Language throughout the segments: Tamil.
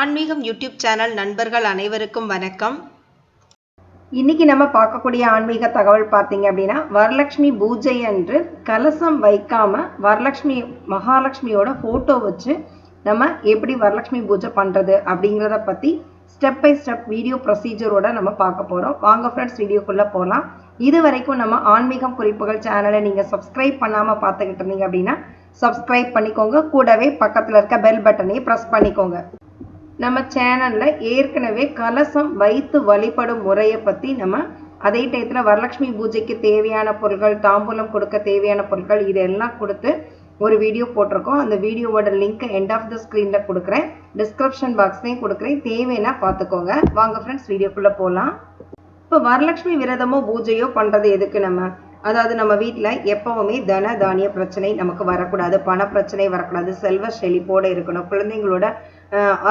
ஆன்மீகம் யூடியூப் சேனல் நண்பர்கள் அனைவருக்கும் வணக்கம். இன்னைக்கு நம்ம பார்க்கக்கூடிய ஆன்மீக தகவல் பார்த்தீங்க அப்படின்னா வரலட்சுமி பூஜை அன்று கலசம் வைக்காம வரலட்சுமி மகாலட்சுமியோட ஃபோட்டோ வச்சு நம்ம எப்படி வரலட்சுமி பூஜை பண்ணுறது அப்படிங்கிறத பற்றி ஸ்டெப் பை ஸ்டெப் வீடியோ ப்ரொசீஜரோட நம்ம பார்க்க போகிறோம் வாங்க ஃப்ரெண்ட்ஸ் வீடியோக்குள்ளே போகலாம் இது வரைக்கும் நம்ம ஆன்மீகம் குறிப்புகள் சேனலை நீங்கள் சப்ஸ்கிரைப் பண்ணாமல் பார்த்துக்கிட்டு இருந்தீங்க அப்படின்னா சப்ஸ்கிரைப் பண்ணிக்கோங்க. கூடவே பக்கத்தில் இருக்க பெல் பட்டனையும் ப்ரெஸ் பண்ணிக்கோங்க. நம்ம சேனலில் ஏற்கனவே கலசம் வைத்து வழிபடும் முறையை பற்றி நம்ம அதே டயத்தில் வரலட்சுமி பூஜைக்கு தேவையான பொருட்கள் தாம்பூலம் கொடுக்க தேவையான பொருட்கள் இதெல்லாம் கொடுத்து ஒரு வீடியோ போட்டிருக்கோம். அந்த வீடியோவோட லிங்க் எண்ட் ஆஃப் த ஸ்க்ரீனில் கொடுக்குறேன். டிஸ்கிரிப்ஷன் பாக்ஸ்லையும் கொடுக்குறேன். தேவைன்னா பார்த்துக்கோங்க. வாங்க ஃப்ரெண்ட்ஸ் வீடியோக்குள்ளே போகலாம் இப்போ வரலட்சுமி விரதமோ பூஜையோ பண்ணுறது எதுக்கு நம்ம? அதாவது நம்ம வீட்டில் எப்பவுமே தன தானிய பிரச்சனை நமக்கு வரக்கூடாது பண பிரச்சனை வரக்கூடாது செல்வ செழிப்போடு இருக்கணும் குழந்தைங்களோட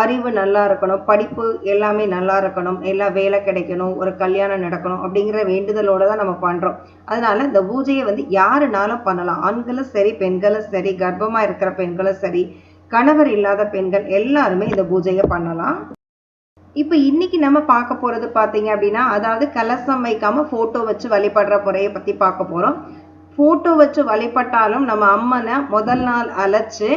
அறிவு நல்லா இருக்கணும் படிப்பு எல்லாமே நல்லா இருக்கணும் எல்லா வேலை கிடைக்கணும் ஒரு கல்யாணம் நடக்கணும் அப்படிங்கிற வேண்டுதலோட தான் நம்ம பண்ணுறோம் அதனால இந்த பூஜையை வந்து யாருனாலும் பண்ணலாம். ஆண்களும் சரி பெண்களும் சரி கர்ப்பமாக இருக்கிற பெண்களும் சரி கணவர் இல்லாத பெண்கள் எல்லாருமே இந்த பூஜையை பண்ணலாம். இப்போ இன்னைக்கு நம்ம பார்க்க போறது பார்த்தீங்க அப்படின்னா அதாவது கலசம் வைக்காம போட்டோ வச்சு வழிபடுற முறையை பத்தி பார்க்க போறோம். போட்டோ வச்சு வழிபட்டாலும் நம்ம அம்மனை முதல் நாள் அழைச்சு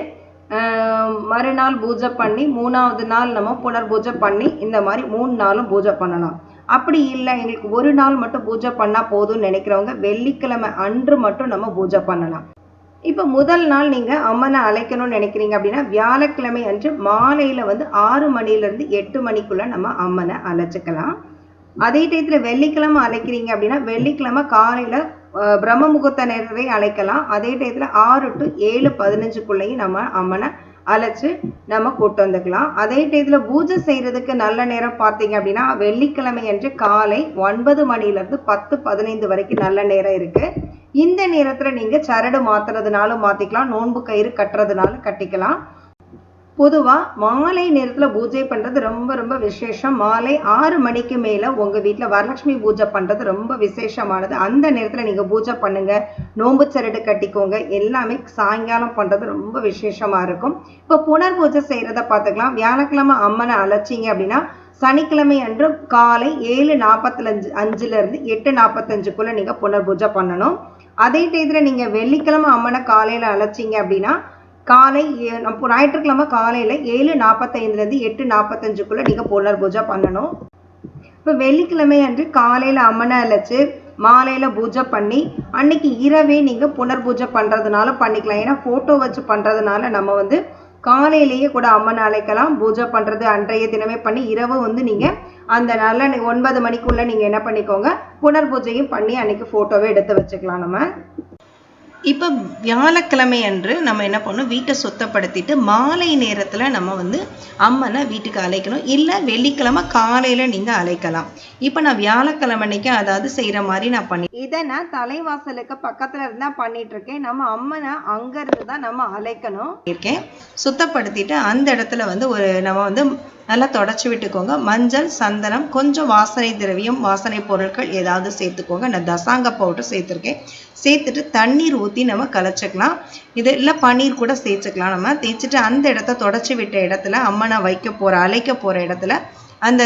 மறுநாள் பூஜை பண்ணி மூணாவது நாள் நம்ம புனர் பூஜை பண்ணி இந்த மாதிரி மூணு நாளும் பூஜை பண்ணலாம். அப்படி இல்லை எங்களுக்கு ஒரு நாள் மட்டும் பூஜை பண்ணா போதும்னு நினைக்கிறவங்க வெள்ளிக்கிழமை அன்று மட்டும் நம்ம பூஜை பண்ணலாம். இப்போ முதல் நாள் நீங்கள் அம்மனை அழைக்கணும்னு நினைக்கிறீங்க அப்படின்னா வியாழக்கிழமை அன்று மாலையில் வந்து ஆறு மணிலேருந்து எட்டு மணிக்குள்ளே நம்ம அம்மனை அழைச்சிக்கலாம். அதே டயத்தில் வெள்ளிக்கிழமை அழைக்கிறீங்க அப்படின்னா வெள்ளிக்கிழமை காலையில் பிரம்ம முகூர்த்த நேரத்தை அழைக்கலாம். அதே டயத்தில் ஆறு டு ஏழு பதினஞ்சுக்குள்ளேயும் நம்ம அம்மனை அழைச்சி நம்ம கூட்டு வந்துக்கலாம். அதே டயத்தில் பூஜை செய்கிறதுக்கு நல்ல நேரம் பார்த்தீங்க அப்படின்னா வெள்ளிக்கிழமை அன்று காலை ஒன்பது மணிலேருந்து பத்து பதினைந்து வரைக்கும் நல்ல நேரம் இருக்குது இந்த நேரத்தில் நீங்கள் சரடு மாத்துறதுனாலும் மாற்றிக்கலாம் நோன்பு கயிறு கட்டுறதுனாலும் கட்டிக்கலாம். பொதுவாக மாலை நேரத்தில் பூஜை பண்ணுறது ரொம்ப ரொம்ப விசேஷம். மாலை ஆறு மணிக்கு மேலே உங்கள் வீட்டில் வரலட்சுமி பூஜை பண்ணுறது ரொம்ப விசேஷமானது. அந்த நேரத்தில் நீங்கள் பூஜை பண்ணுங்கள் நோன்பு சரடு கட்டிக்கோங்க. எல்லாமே சாயங்காலம் பண்ணுறது ரொம்ப விசேஷமாக இருக்கும். இப்போ புனர் பூஜை செய்கிறத பார்த்துக்கலாம் வியாழக்கிழமை அம்மனை அழைச்சிங்க அப்படின்னா சனிக்கிழமை அன்று காலை ஏழு நாற்பத்தஞ்சு அஞ்சுலேருந்து எட்டு நாற்பத்தஞ்சுக்குள்ளே நீங்கள் புனர் பூஜை பண்ணணும். அதே டயத்தில் நீங்கள் வெள்ளிக்கிழமை அம்மனை காலையில் அழைச்சிங்க அப்படின்னா காலை இப்போ ஞாயிற்றுக்கிழமை காலையில் ஏழு நாற்பத்தைந்துலேருந்து எட்டு நாற்பத்தஞ்சுக்குள்ளே நீங்கள் புனர் பூஜை பண்ணணும். இப்போ வெள்ளிக்கிழமை அன்று காலையில் அம்மனை அழைச்சு மாலையில் பூஜை பண்ணி அன்னைக்கு இரவே நீங்கள் புனர் பூஜை பண்ணுறதுனால பண்ணிக்கலாம். ஏன்னா ஃபோட்டோ வச்சு பண்ணுறதுனால நம்ம வந்து காலையிலேயே கூட அம்மனை அழைக்கலாம். பூஜை பண்ணுறது அன்றைய தினமே பண்ணி இரவு வந்து நீங்கள் அந்த நல்ல ஒன்பது மணிக்குள்ள நீங்க என்ன பண்ணிக்கோங்க புனர் பூஜையும் பண்ணி அன்னைக்கு போட்டோவை எடுத்து வச்சுக்கலாம் நம்ம. இப்போ வியாழக்கிழமை அன்று நம்ம என்ன பண்ணணும் வீட்டை சுத்தப்படுத்திட்டு மாலை நேரத்தில் நம்ம வந்து அம்மனை வீட்டுக்கு அழைக்கணும். இல்லை வெள்ளிக்கிழமை காலையில் நீங்கள் அழைக்கலாம். இப்போ நான் வியாழக்கிழமை அன்னைக்கு அதாவது செய்கிற மாதிரி நான் பண்ணி இதை நான் தலைவாசலுக்கு பக்கத்துல இருந்தா பண்ணிட்டு இருக்கேன். நம்ம அம்மனை அங்க இருந்து தான் நம்ம அழைக்கணும். இருக்கேன். சுத்தப்படுத்திட்டு அந்த இடத்துல வந்து ஒரு நம்ம வந்து நல்லா தொடச்சி விட்டுக்கோங்க. மஞ்சள் சந்தனம் கொஞ்சம் வாசனை திரவியம் வாசனை பொருட்கள் ஏதாவது சேர்த்துக்கோங்க. நான் தசாங்க பவுடர் சேர்த்துருக்கேன். சேர்த்துட்டு தண்ணீர் ஊற்றி நம்ம கலைச்சிக்கலாம். இது இல்லை பன்னீர் கூட சேர்த்துக்கலாம் நம்ம. தேய்ச்சிட்டு அந்த இடத்த தொடச்சி விட்ட இடத்துல அம்மனை வைக்க போகிற அழைக்க போகிற இடத்துல அந்த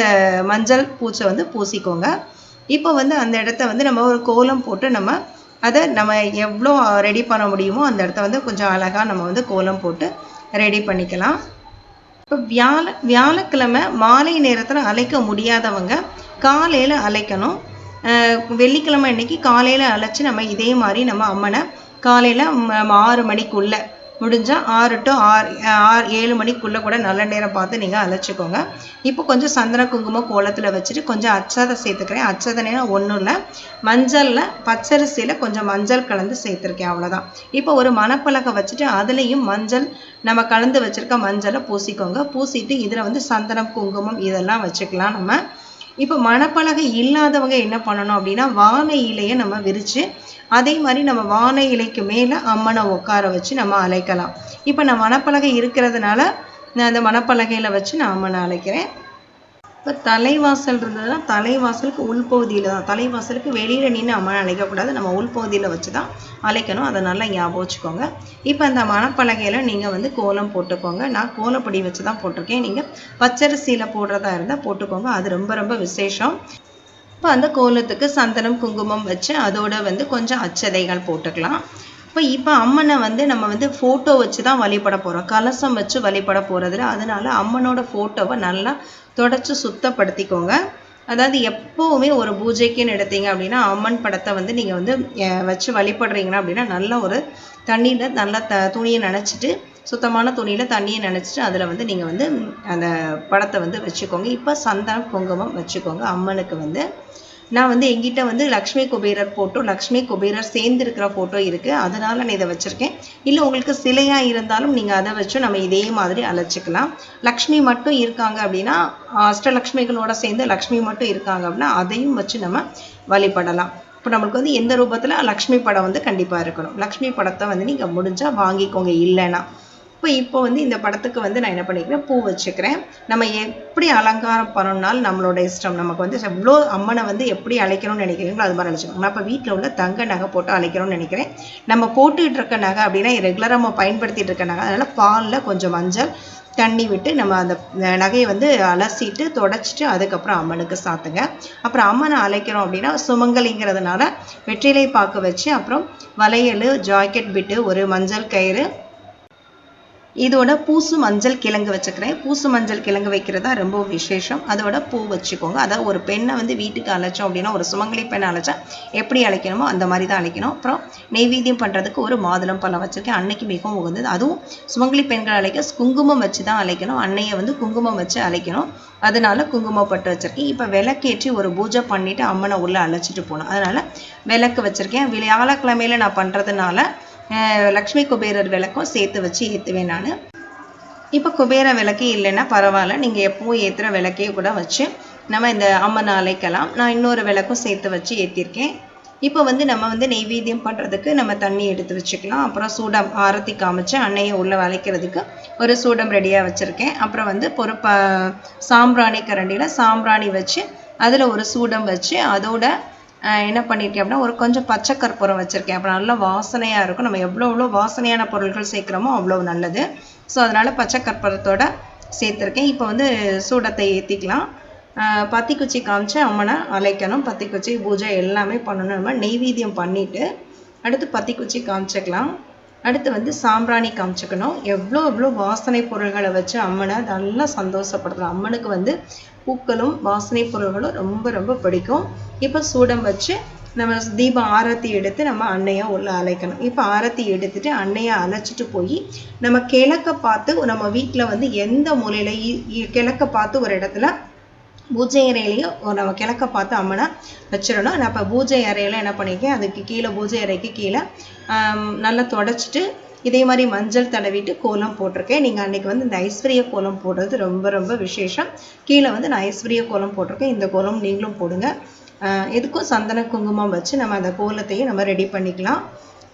மஞ்சள் பூச்சை வந்து பூசிக்கோங்க. இப்போ வந்து அந்த இடத்த வந்து நம்ம ஒரு கோலம் போட்டு நம்ம அதை நம்ம எவ்வளோ ரெடி பண்ண முடியுமோ அந்த இடத்த வந்து கொஞ்சம் அழகாக நம்ம வந்து கோலம் போட்டு ரெடி பண்ணிக்கலாம். இப்போ வியாழ வியாழக்கிழமை மாலை நேரத்தில் அழைக்க முடியாதவங்க காலையில் அழைக்கணும். வெள்ளிக்கிழமை அன்னைக்கு காலையில் அழைச்சி நம்ம இதே மாதிரி நம்ம அம்மனை காலையில் ஆறு மணிக்குள்ளே முடிஞ்சால் ஆறு டு ஆறு ஆறு ஏழு மணிக்குள்ளே கூட நல்ல நேரம் பார்த்து நீங்கள் அழைச்சிக்கோங்க இப்போ கொஞ்சம் சந்தன குங்குமம் கோலத்தில் வச்சுட்டு கொஞ்சம் அச்சதை சேர்த்துக்கிறேன். அச்சதனைனா ஒன்றும் இல்லை. மஞ்சளில் பச்சரிசியில் கொஞ்சம் மஞ்சள் கலந்து சேர்த்துருக்கேன் அவ்வளோதான் இப்போ ஒரு மணப்பலகை வச்சுட்டு அதுலேயும் மஞ்சள் நம்ம கலந்து வச்சுருக்க மஞ்சளை பூசிக்கோங்க. பூசிட்டு இதில் வந்து சந்தனம் குங்குமம் இதெல்லாம் வச்சுக்கலாம் நம்ம. இப்போ மணப்பலகை இல்லாதவங்க என்ன பண்ணணும் அப்படின்னா வான இலையை நம்ம விரித்து அதே மாதிரி நம்ம வான இலைக்கு மேலே அம்மனை உட்கார வச்சு நம்ம அழைக்கலாம். இப்போ நான் மணப்பலகை இருக்கிறதுனால நான் அந்த மணப்பலகையில் வச்சு நான் அம்மனை அழைக்கிறேன். இப்போ தலைவாசல் இருந்ததுன்னா தலைவாசலுக்கு உள்பகுதியில் தான். தலைவாசலுக்கு வெளியில் நின்று அம்மனை அழைக்கக்கூடாது. நம்ம உள்பகுதியில் வச்சு தான் அழைக்கணும். அதை நல்லா ஞாபகம் வச்சுக்கோங்க. இப்போ அந்த மணப்பலகையில் நீங்கள் வந்து கோலம் போட்டுக்கோங்க. நான் கோலப்பொடி வச்சு தான் போட்டிருக்கேன். நீங்கள் பச்சரிசியில் போடுறதா இருந்தால் போட்டுக்கோங்க. அது ரொம்ப ரொம்ப விசேஷம். இப்போ அந்த கோலத்துக்கு சந்தனம் குங்குமம் வச்சு அதோட வந்து கொஞ்சம் அச்சதைகள் போட்டுக்கலாம். இப்போ இப்போ அம்மனை வந்து நம்ம வந்து ஃபோட்டோ வச்சு தான் வழிபட போகிறோம் கலசம் வச்சு வழிபட போகிறதுல அதனால அம்மனோட ஃபோட்டோவை நல்லா தொடச்சி சுத்தப்படுத்திக்கோங்க. அதாவது எப்போவுமே ஒரு பூஜைக்குன்னு எடுத்தீங்க அப்படின்னா அம்மன் படத்தை வந்து நீங்கள் வந்து வச்சு வழிபடுறீங்கன்னா அப்படின்னா நல்ல ஒரு தண்ணியில் நல்லா த துணியை நினச்சிட்டு சுத்தமான துணியில் தண்ணியை நினச்சிட்டு அதில் வந்து நீங்கள் வந்து அந்த படத்தை வந்து வச்சுக்கோங்க. இப்போ சந்தனம் குங்குமம் வச்சுக்கோங்க அம்மனுக்கு வந்து. நான் வந்து எங்கிட்ட வந்து லக்ஷ்மி குபேரர் ஃபோட்டோ லக்ஷ்மி குபேரர் சேர்ந்து இருக்கிற ஃபோட்டோ இருக்குது அதனால் நான் இதை வச்சுருக்கேன். இல்லை உங்களுக்கு சிலையாக இருந்தாலும் நீங்கள் அதை வச்சு நம்ம இதே மாதிரி அழைச்சிக்கலாம் லக்ஷ்மி மட்டும் இருக்காங்க அப்படின்னா அஷ்டலக்ஷ்மிகளோட சேர்ந்து லக்ஷ்மி மட்டும் இருக்காங்க அப்படின்னா அதையும் வச்சு நம்ம வழிபடலாம். இப்போ நம்மளுக்கு வந்து எந்த ரூபத்தில்? லக்ஷ்மி படம் வந்து கண்டிப்பாக இருக்கணும். லக்ஷ்மி படத்தை வந்து நீங்கள் முடிஞ்சால் வாங்கிக்கோங்க. இல்லைன்னா இப்போ இப்போ வந்து இந்த படத்துக்கு வந்து நான் என்ன பண்ணிக்கிறேன் பூ வச்சுக்கிறேன். நம்ம எப்படி அலங்காரம் பண்ணணும்னாலும் நம்மளோட இஷ்டம். நமக்கு வந்து எவ்வளோ அம்மனை வந்து எப்படி அழைக்கணும்னு நினைக்கிறீங்களோ அது மாதிரி அழைச்சிக்கோங்க நான் இப்போ வீட்டில் உள்ள தங்க நகை போட்டு அழைக்கணும்னு நினைக்கிறேன். நம்ம போட்டுக்கிட்டு இருக்க நகை அப்படின்னா ரெகுலராக நம்ம பயன்படுத்திட்டு இருக்க நகை. அதனால் பாலில் கொஞ்சம் மஞ்சள் தண்ணி விட்டு நம்ம அந்த நகையை வந்து அலசிட்டு தொடச்சிட்டு அதுக்கப்புறம் அம்மனுக்கு சாத்துங்க. அப்புறம் அம்மனை அழைக்கிறோம் அப்படின்னா சுமங்கலிங்கிறதுனால வெற்றிலை பாக்கு வச்சு அப்புறம் வளையல் ஜாக்கெட் பிட்டு ஒரு மஞ்சள் கயிறு இதோட பூசு மஞ்சள் கிழங்கு வச்சுக்கிறேன். பூசு மஞ்சள் கிழங்கு வைக்கிறதா ரொம்ப விசேஷம். அதோட பூ வச்சுக்கோங்க. அதாவது ஒரு பெண்ணை வந்து வீட்டுக்கு அழைச்சோம் அப்படின்னா ஒரு சுமங்கலி பெண்ணை அழைச்சா எப்படி அழைக்கணுமோ அந்த மாதிரி தான் அழைக்கணும். அப்புறம் நெய்வேத்தியம் பண்ணுறதுக்கு ஒரு மாதுளம் பழம் வச்சுருக்கேன். அன்னைக்கு மிகவும் உகந்தது. அதுவும் சுமங்கலி பெண்கள் அழைக்க குங்குமம் வச்சு தான் அழைக்கணும். அன்னையை வந்து குங்குமம் வச்சு அழைக்கணும். அதனால குங்குமம் பட்டு வச்சுருக்கேன். இப்போ விளக்கேற்றி ஒரு பூஜை பண்ணிவிட்டு அம்மனை உள்ளே அழைச்சிட்டு போகணும். அதனால் விளக்கு வச்சுருக்கேன். வியாழக்கிழமையில நான் பண்ணுறதுனால லக்ஷ்மி குபேரர் விளக்கும் சேர்த்து வச்சு ஏற்றுவேன் நான். இப்போ குபேர விளக்கே இல்லைன்னா பரவாயில்ல. நீங்கள் எப்பவும் ஏற்றுற விளக்கே கூட வச்சு நம்ம இந்த அம்மன் அலைக்கலாம் நான் இன்னொரு விளக்கும் சேர்த்து வச்சு ஏற்றிருக்கேன் இப்போ வந்து நம்ம வந்து நெய்வேத்தியம் பண்ணுறதுக்கு நம்ம தண்ணி எடுத்து வச்சுக்கலாம். அப்புறம் சூடம் ஆரத்தி காமிச்சு அன்னையை உள்ளே வளைக்கிறதுக்கு ஒரு சூடம் ரெடியாக வச்சுருக்கேன். அப்புறம் வந்து பொறுப்ப சாம்பிராணி கரண்டியில் சாம்பிராணி வச்சு அதில் ஒரு சூடம் வச்சு அதோட என்ன பண்ணியிருக்கேன் அப்படின்னா ஒரு கொஞ்சம் பச்சை கற்பூரம் வச்சுருக்கேன். அப்புறம் நல்லா வாசனையாக இருக்கும். நம்ம எவ்வளோ எவ்வளோ வாசனையான பொருட்கள் சேர்க்குறோமோ அவ்வளோ நல்லது. ஸோ அதனால் பச்சை கற்பூரத்தோட சேர்த்துருக்கேன். இப்போ வந்து சூடத்தை ஏற்றிக்கலாம் பத்திக்குச்சி காமிச்சு அம்மனை அழைக்கணும். பத்திக்குச்சி பூஜை எல்லாமே பண்ணணும். நம்ம நெய்வேத்தியம் பண்ணிவிட்டு அடுத்து பத்திக்குச்சி காமிச்சிக்கலாம். அடுத்து வந்து சாம்பிராணி காமிச்சுக்கணும். எவ்வளோ எவ்வளோ வாசனை பொருள்களை வச்சு அம்மனை நல்லா சந்தோஷப்படுத்தணும். அம்மனுக்கு வந்து பூக்களும் வாசனை பொருள்களும் ரொம்ப ரொம்ப பிடிக்கும். இப்போ சூடம் வச்சு நம்ம தீபம் ஆரத்தி எடுத்து நம்ம அன்னையை உள்ள அழைக்கணும். இப்போ ஆரத்தி எடுத்துட்டு அன்னையை அழைச்சிட்டு போய் நம்ம கிழக்க பார்த்து நம்ம வீட்டில் வந்து எந்த மூலையில் இ- இ- கிழக்க பார்த்து ஒரு இடத்துல பூஜை அறையிலையும் நம்ம கிழக்க பார்த்து அம்மனை வச்சிடணும். நான் இப்போ பூஜை அறையில என்ன பண்ணியிருக்கேன் அதுக்கு கீழே பூஜை அறைக்கு கீழே நல்லா தொடச்சிட்டு இதே மாதிரி மஞ்சள் தடவிட்டு கோலம் போட்டிருக்கேன். நீங்கள் அன்றைக்கி வந்து இந்த ஐஸ்வர்ய கோலம் போடுறது ரொம்ப ரொம்ப விசேஷம். கீழே வந்து நான் ஐஸ்வர்ய கோலம் போட்டிருக்கேன். இந்த கோலம் நீங்களும் போடுங்க. எதுக்கும் சந்தன குங்குமம் வச்சு நம்ம அந்த கோலத்தையும் நம்ம ரெடி பண்ணிக்கலாம்.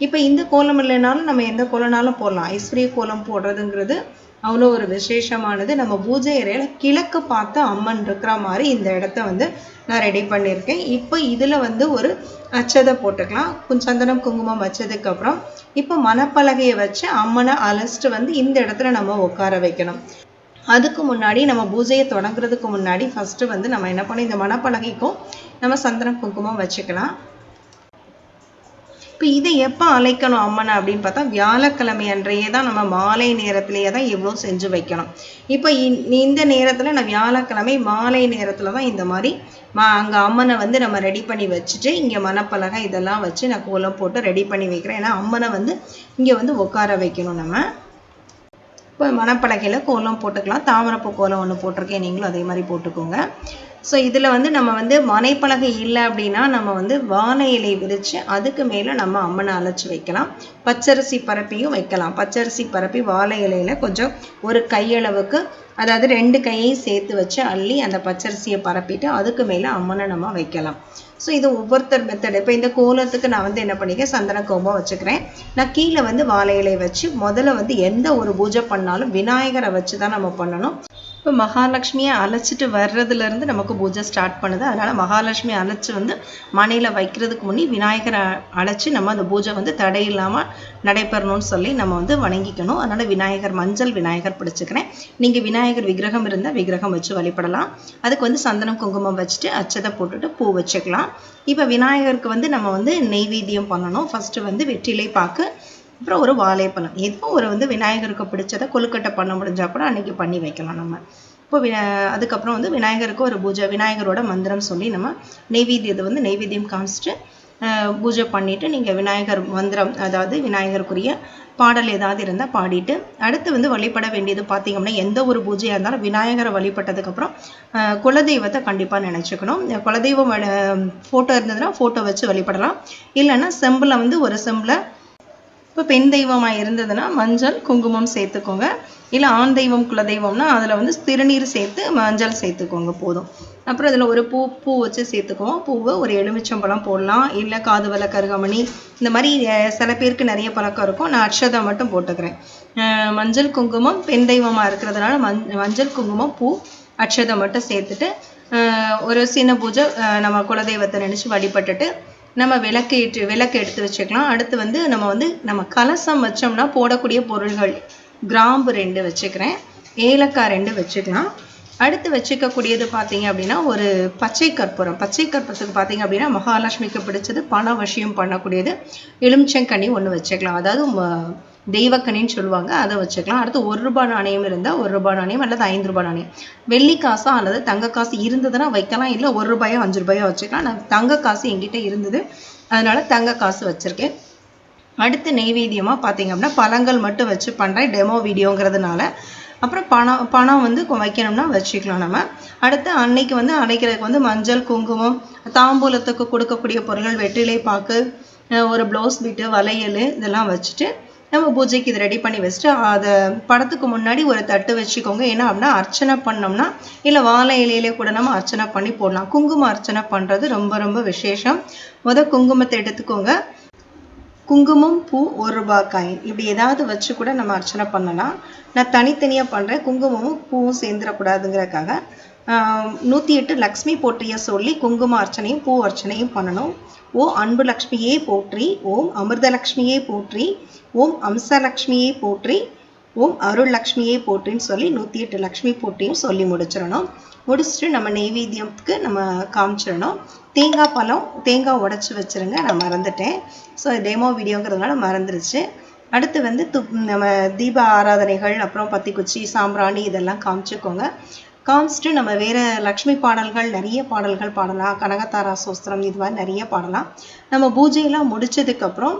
இப்போ இந்த கோலம் இல்லைனாலும் நம்ம எந்த கோலம்னாலும் போடலாம். ஐஸ்வர்ய கோலம் போடுறதுங்கிறது அவ்வளோ ஒரு விசேஷமானது. நம்ம பூஜை அறையில் கிழக்கு பார்த்து அம்மன் இருக்கிற மாதிரி இந்த இடத்த வந்து நான் ரெடி பண்ணியிருக்கேன். இப்போ இதில் வந்து ஒரு அச்சதை போட்டுக்கலாம். கொஞ்சம் சந்தனம் குங்குமம் வச்சதுக்கு அப்புறம் இப்போ மணப்பலகையை வச்சு அம்மனை அலசிட்டு வந்து இந்த இடத்துல நம்ம உட்கார வைக்கணும். அதுக்கு முன்னாடி நம்ம பூஜையை தொடங்குறதுக்கு முன்னாடி ஃபஸ்ட்டு வந்து நம்ம என்ன பண்ணோம் இந்த மணப்பலகைக்கும் நம்ம சந்தனம் குங்குமம் வச்சுக்கலாம். இப்போ இதை எப்போ அழைக்கணும் அம்மனை அப்படின்னு பார்த்தா வியாழக்கிழமை அன்றையே தான் நம்ம மாலை நேரத்திலேயே தான் இவ்வளோ செஞ்சு வைக்கணும். இப்போ இந்த நேரத்தில் நான் வியாழக்கிழமை மாலை நேரத்தில் தான் இந்த மாதிரி மா அங்கே அம்மனை வந்து நம்ம ரெடி பண்ணி வச்சுட்டு இங்கே மணப்பலகை இதெல்லாம் வச்சு நான் கோலம் போட்டு ரெடி பண்ணி வைக்கிறேன். ஏன்னா அம்மனை வந்து இங்கே வந்து உட்கார வைக்கணும் நம்ம. இப்போ மணப்பலகையில் கோலம் போட்டுக்கலாம். தாமரைப்பூ கோலம் ஒன்று போட்டிருக்கேன். நீங்களும் அதே மாதிரி போட்டுக்கோங்க. ஸோ இதில் வந்து நம்ம வந்து மனைப்பலகை இல்லை அப்படின்னா நம்ம வந்து வாழை இலை விரித்து அதுக்கு மேலே நம்ம அம்மனை அழைச்சி வைக்கலாம். பச்சரிசி பரப்பியும் வைக்கலாம். பச்சரிசி பரப்பி வாழை இலையில கொஞ்சம் ஒரு கையளவுக்கு அதாவது ரெண்டு கையையும் சேர்த்து வச்சு அள்ளி அந்த பச்சரிசியை பரப்பிட்டு அதுக்கு மேலே அம்மனை நம்ம வைக்கலாம். ஸோ இது ஒவ்வொருத்தர் மெத்தட் இப்போ இந்த கோலத்துக்கு நான் வந்து என்ன பண்ணிக்கேன் சந்தன கோபம் வச்சுக்கிறேன். நான் கீழே வந்து வாழை இலை வச்சு முதல்ல வந்து எந்த ஒரு பூஜை பண்ணாலும் விநாயகரை வச்சு தான் நம்ம பண்ணணும். இப்போ மகாலட்சுமியை அழைச்சிட்டு வர்றதுலேருந்து நமக்கு பூஜை ஸ்டார்ட் பண்ணுது. அதனால் மகாலட்சுமி அழைச்சி வந்து மனையில் வைக்கிறதுக்கு முன்னே விநாயகரை அழைச்சி நம்ம அந்த பூஜை வந்து தடை இல்லாமல் நடைபெறணும்னு சொல்லி நம்ம வந்து வணங்கிக்கணும். அதனால் விநாயகர் மஞ்சள் விநாயகர் பிடிச்சிக்கிறேன். நீங்கள் விநாயகர் விக்கிரகம் இருந்தால் விக்கிரகம் வச்சு வழிபடலாம். அதுக்கு வந்து சந்தனம் குங்குமம் வச்சுட்டு அச்சதை போட்டுட்டு பூ வச்சுக்கலாம். இப்போ விநாயகருக்கு வந்து நம்ம வந்து நெய்வேத்தியம் பண்ணணும். ஃபஸ்ட்டு வந்து வெற்றிலை பாக்கு அப்புறம் ஒரு வாழைப்பழம். ஏதோ ஒரு வந்து விநாயகருக்கு பிடிச்சதை கொழுக்கட்டை பண்ண முடிஞ்சால் கூட அன்னைக்கு பண்ணி வைக்கலாம் நம்ம. இப்போ விநா அதுக்கப்புறம் வந்து விநாயகருக்கு ஒரு பூஜை விநாயகரோட மந்திரம் சொல்லி நம்ம நெய்வேத்தியத்தை வந்து நெய்வேத்தியம் காமிச்சிட்டு பூஜை பண்ணிவிட்டு நீங்கள் விநாயகர் மந்திரம் அதாவது விநாயகருக்குரிய பாடல் ஏதாவது இருந்தால் பாடிட்டு அடுத்து வந்து வழிபட வேண்டியது பார்த்தீங்கன்னா எந்த ஒரு பூஜையாக இருந்தாலும் விநாயகரை வழிபட்டதுக்கப்புறம் குலதெய்வத்தை கண்டிப்பாக நினச்சிக்கணும். குலதெய்வம் ஃபோட்டோ இருந்ததுன்னா ஃபோட்டோ வச்சு வழிபடலாம். இல்லைன்னா செம்பில் வந்து ஒரு செம்பில் இப்போ பெண் தெய்வமாக இருந்ததுன்னா மஞ்சள் குங்குமம் சேர்த்துக்கோங்க. இல்லை ஆண் தெய்வம் குலதெய்வம்னா அதில் வந்து திருநீர் சேர்த்து மஞ்சள் சேர்த்துக்கோங்க போதும். அப்புறம் இதில் ஒரு பூ பூ வச்சு சேர்த்துக்குவோம். பூவை ஒரு எலுமிச்சம்பழம் போடலாம். இல்லை காதுவலை கருகமணி. இந்த மாதிரி சில பேருக்கு நிறைய பழக்கம் இருக்கும். நான் அக்ஷதை மட்டும் போட்டுக்கிறேன். மஞ்சள் குங்குமம் பெண் தெய்வமாக இருக்கிறதுனால மஞ் மஞ்சள் குங்குமம் பூ அக்ஷதை மட்டும் சேர்த்துட்டு ஒரு சின்ன பூஜை நம்ம குலதெய்வத்தை நினச்சி வழிபட்டுட்டு நம்ம விளக்கு ஏற்று விளக்கு எடுத்து வச்சுக்கலாம். அடுத்து வந்து நம்ம வந்து நம்ம கலசம் வச்சோம்னா போடக்கூடிய பொருள்கள். கிராம்பு ரெண்டு வச்சுக்கிறேன். ஏலக்காய் ரெண்டு வச்சுக்கலாம். அடுத்து வச்சுக்கக்கூடியது பார்த்தீங்க அப்படின்னா ஒரு பச்சை கற்பூரம். பச்சை கற்பூரத்துக்கு பார்த்தீங்க அப்படின்னா மகாலட்சுமிக்கு பிடிச்சது பண வசியம் பண்ணக்கூடியது. எலுமிச்சங்கனி ஒன்று வச்சுக்கலாம். அதாவது தெய்வக்கணின்னு சொல்லுவாங்க அதை வச்சுக்கலாம். அடுத்து ஒரு ரூபாய் நாணயம் இருந்தால் ஒரு ரூபாய் நாணயம் அல்லது ஐந்து ரூபாய் நாணயம். வெள்ளி காசா அல்லது தங்க காசு இருந்ததுன்னா வைக்கலாம். இல்லை ஒரு ரூபாயோ அஞ்சு ரூபாயோ வச்சுக்கலாம். நான் தங்க காசு என்கிட்ட இருந்தது. அதனால தங்க காசு வச்சுருக்கேன். அடுத்து நெய்வேத்தியமாக பார்த்தீங்க அப்படின்னா பழங்கள் மட்டும் வச்சு பண்ணுறேன் டெமோ வீடியோங்கிறதுனால. அப்புறம் பணம் பணம் வந்து வைக்கணும்னா வச்சுக்கலாம் நம்ம. அடுத்து அன்னைக்கு வந்து அடைக்கிறதுக்கு வந்து மஞ்சள் குங்குமம் தாம்பூலத்துக்கு கொடுக்கக்கூடிய பொருட்கள் வெற்றிலை பாக்கு ஒரு ப்ளவுஸ் பீட்டு வளையல் இதெல்லாம் வச்சுட்டு நம்ம பூஜைக்கு இது ரெடி பண்ணி வச்சுட்டு அதை படத்துக்கு முன்னாடி ஒரு தட்டு வச்சுக்கோங்க. ஏன்னா அப்படின்னா அர்ச்சனை பண்ணோம்னா இல்லை வாழை இலையிலே கூட நம்ம அர்ச்சனை பண்ணி போடலாம். குங்குமம் அர்ச்சனை பண்ணுறது ரொம்ப ரொம்ப விசேஷம். முத குங்குமத்தை எடுத்துக்கோங்க. குங்குமம் பூ ஒரு ரூபாய் காயின் இப்படி ஏதாவது வச்சு கூட நம்ம அர்ச்சனை பண்ணலாம். நான் தனித்தனியாக பண்ணுறேன் குங்குமமும் பூவும் சேர்ந்துடக்கூடாதுங்கிறதுக்காக. நூற்றி எட்டு லக்ஷ்மி போற்றிய சொல்லி குங்கும அர்ச்சனையும் பூ அர்ச்சனையும் பண்ணணும். ஓ அன்பு லக்ஷ்மியே போற்றி ஓம் அமிர்தலக்ஷ்மியே போற்றி ஓம் அம்சலக்ஷ்மியே போற்றி ஓம் அருள் லக்ஷ்மியே போற்றின்னு சொல்லி நூற்றி எட்டு லக்ஷ்மி போற்றியும் சொல்லி முடிச்சிடணும். முடிச்சுட்டு நம்ம நெய்வேத்தியத்துக்கு நம்ம காமிச்சிடணும். தேங்காய் பழம் தேங்காய் உடைச்சி வச்சிருங்க நான் மறந்துட்டேன். ஸோ டெமோ வீடியோங்கிறதுனால மறந்துருச்சு. அடுத்து வந்து து நம்ம தீப ஆராதனைகள் அப்புறம் பத்திக்குச்சி சாம்பிராணி இதெல்லாம் காமிச்சுக்கோங்க. காமிச்சிட்டு நம்ம வேற லக்ஷ்மி பாடல்கள் நிறைய பாடல்கள் பாடலாம். கனகதாரா சோஸ்திரம் இது மாதிரி நிறைய பாடலாம். நம்ம பூஜையெல்லாம் முடிச்சதுக்கப்புறம்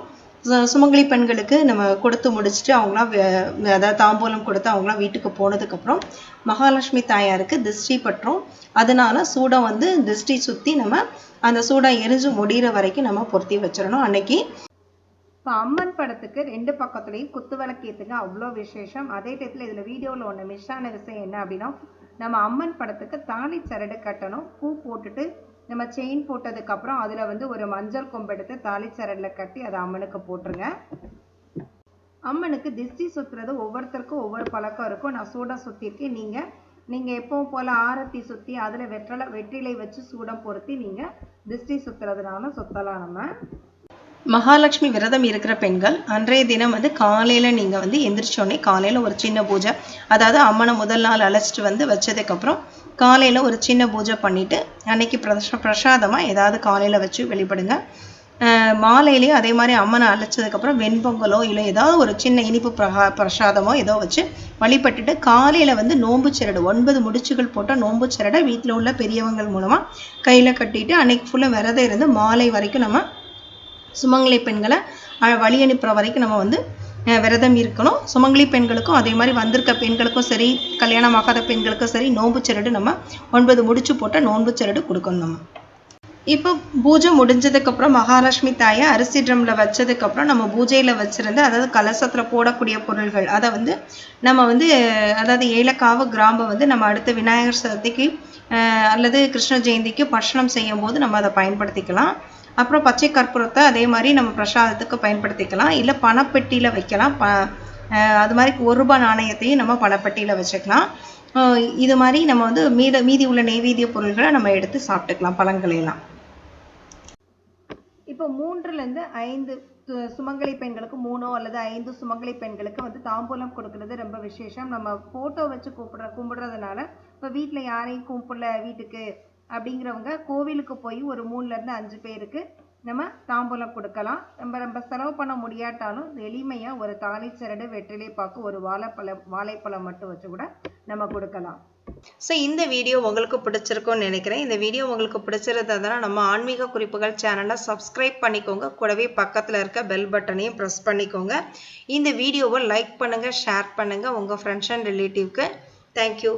சுமங்கலி பெண்களுக்கு நம்ம கொடுத்து முடிச்சுட்டு அவங்களாம் அதாவது தாம்பூலம் கொடுத்து அவங்களாம் வீட்டுக்கு போனதுக்கப்புறம் மகாலட்சுமி தாயாருக்கு திருஷ்டி பற்றும். அதனால சூடம் வந்து திருஷ்டி சுற்றி நம்ம அந்த சூடம் எரிஞ்சு முடிகிற வரைக்கும் நம்ம பொருத்தி வச்சிடணும். அன்னைக்கு இப்போ அம்மன் படத்துக்கு ரெண்டு பக்கத்துலேயும் குத்து விளக்கு ஏற்றுங்க அவ்வளோ விசேஷம். அதே டயத்தில் இதில் வீடியோவில் ஒன்று மிஸ் ஆன விஷயம் என்ன அப்படின்னா நம்ம அம்மன் படத்துக்கு தாலி சரடு கட்டணும். பூ போட்டுட்டு நம்ம செயின் போட்டதுக்கப்புறம் அதில் வந்து ஒரு மஞ்சள் கொம்பு எடுத்து தாலி சரடில் கட்டி அதை அம்மனுக்கு போட்டுருங்க. அம்மனுக்கு திஷ்டி சுற்றுறது ஒவ்வொருத்தருக்கும் ஒவ்வொரு பழக்கம் இருக்கும். நான் சூடம் சுற்றிருக்கேன் நீங்கள் நீங்கள் எப்பவும் போல் ஆரத்தி சுற்றி அதில் வெற்றலை வெற்றிலை வச்சு சூடம் பொருத்தி நீங்கள் திஷ்டி சுத்துறதுனால சுற்றலாம் நம்ம. மகாலட்சுமி விரதம் இருக்கிற பெண்கள் அன்றைய தினம் வந்து காலையில் நீங்கள் வந்து எந்திரிச்சோடனே காலையில் ஒரு சின்ன பூஜை அதாவது அம்மனை முதல் நாள் அழைச்சிட்டு வந்து வச்சதுக்கப்புறம் காலையில் ஒரு சின்ன பூஜை பண்ணிவிட்டு அன்னைக்கு பிரச பிரசாதமாக ஏதாவது காலையில் வச்சு வெளிப்படுங்க. மாலையிலேயே அதே மாதிரி அம்மனை அழைச்சதுக்கப்புறம் வெண்பொங்கலோ இல்லை ஏதாவது ஒரு சின்ன இனிப்பு பிரகா பிரசாதமோ ஏதோ வச்சு வழிபட்டுட்டு காலையில் வந்து நோன்பு சிரடு ஒன்பது முடிச்சுகள் போட்டால் நோன்பு சிரடை வீட்டில் உள்ள பெரியவங்கள் மூலமாக கையில் கட்டிட்டு அன்னைக்கு ஃபுல்லாக விரதம் இருந்து மாலை வரைக்கும் நம்ம சுமங்கலி பெண்களை வழி அனுப்புகிற வரைக்கும் நம்ம வந்து விரதம் இருக்கணும். சுமங்கலி பெண்களுக்கும் அதே மாதிரி வந்திருக்க பெண்களுக்கும் சரி கல்யாணமாகாத பெண்களுக்கும் சரி நோன்பு சரடு நம்ம ஒன்பது முடிச்சு போட்ட நோன்பு சரடு கொடுக்கணும் நம்ம. இப்போ பூஜை முடிஞ்சதுக்கப்புறம் மகாலட்சுமி தாயை அரிசி ட்ரம்ல வச்சதுக்கப்புறம் நம்ம பூஜையில் வச்சுருந்து அதாவது கலசத்தில் போடக்கூடிய பொருள்கள் அதை வந்து நம்ம வந்து அதாவது ஏலக்காவு கிராம்பை வந்து நம்ம அடுத்த விநாயகர் சதுர்த்திக்கு அல்லது கிருஷ்ண ஜெயந்திக்கு பட்சணம் செய்யும் போது நம்ம அதை பயன்படுத்திக்கலாம். அப்புறம் பச்சை கற்பூரத்தை அதே மாதிரி நம்ம பிரசாதத்துக்கு பயன்படுத்திக்கலாம். இல்லை பணப்பெட்டியில் வைக்கலாம். ப அது மாதிரி ஒரு ரூபாய் நாணயத்தையும் நம்ம பணப்பெட்டியில் வச்சுக்கலாம். இது மாதிரி நம்ம வந்து மீத மீதி உள்ள நெய்வேத்திய பொருள்களை நம்ம எடுத்து சாப்பிட்டுக்கலாம் பழங்களையெல்லாம் இப்போ மூன்றுலேருந்து ஐந்து சுமங்கலி பெண்களுக்கு மூணோ அல்லது ஐந்து சுமங்கலி பெண்களுக்கு வந்து தாம்பூலம் கொடுக்கறது ரொம்ப விசேஷம். நம்ம ஃபோட்டோ வச்சு கூப்பிடுற கும்பிடுறதுனால இப்போ வீட்டில் யாரையும் கும்பிடல வீட்டுக்கு. அப்படிங்கிறவங்க கோவிலுக்கு போய் ஒரு மூணுலேருந்து அஞ்சு பேருக்கு நம்ம தாம்பூலம் கொடுக்கலாம். நம்ம நம்ம செலவு பண்ண முடியாட்டாலும் எளிமையாக ஒரு தாலி சரடு வெற்றிலை பாக்கு ஒரு வாழைப்பழம் வாழைப்பழம் மட்டும் வச்சு கூட நம்ம கொடுக்கலாம். ஸோ இந்த வீடியோ உங்களுக்கு பிடிச்சிருக்கும்னு நினைக்கிறேன். இந்த வீடியோ உங்களுக்கு பிடிச்சிருந்ததுன்னா நம்ம ஆன்மீக குறிப்புகள் சேனலை சப்ஸ்கிரைப் பண்ணிக்கோங்க. கூடவே பக்கத்தில் இருக்க பெல் பட்டனையும் ப்ரெஸ் பண்ணிக்கோங்க. இந்த வீடியோவை லைக் பண்ணுங்கள் ஷேர் பண்ணுங்கள் உங்கள் ஃப்ரெண்ட்ஸ் அண்ட் ரிலேட்டிவ்க்கு தேங்க்யூ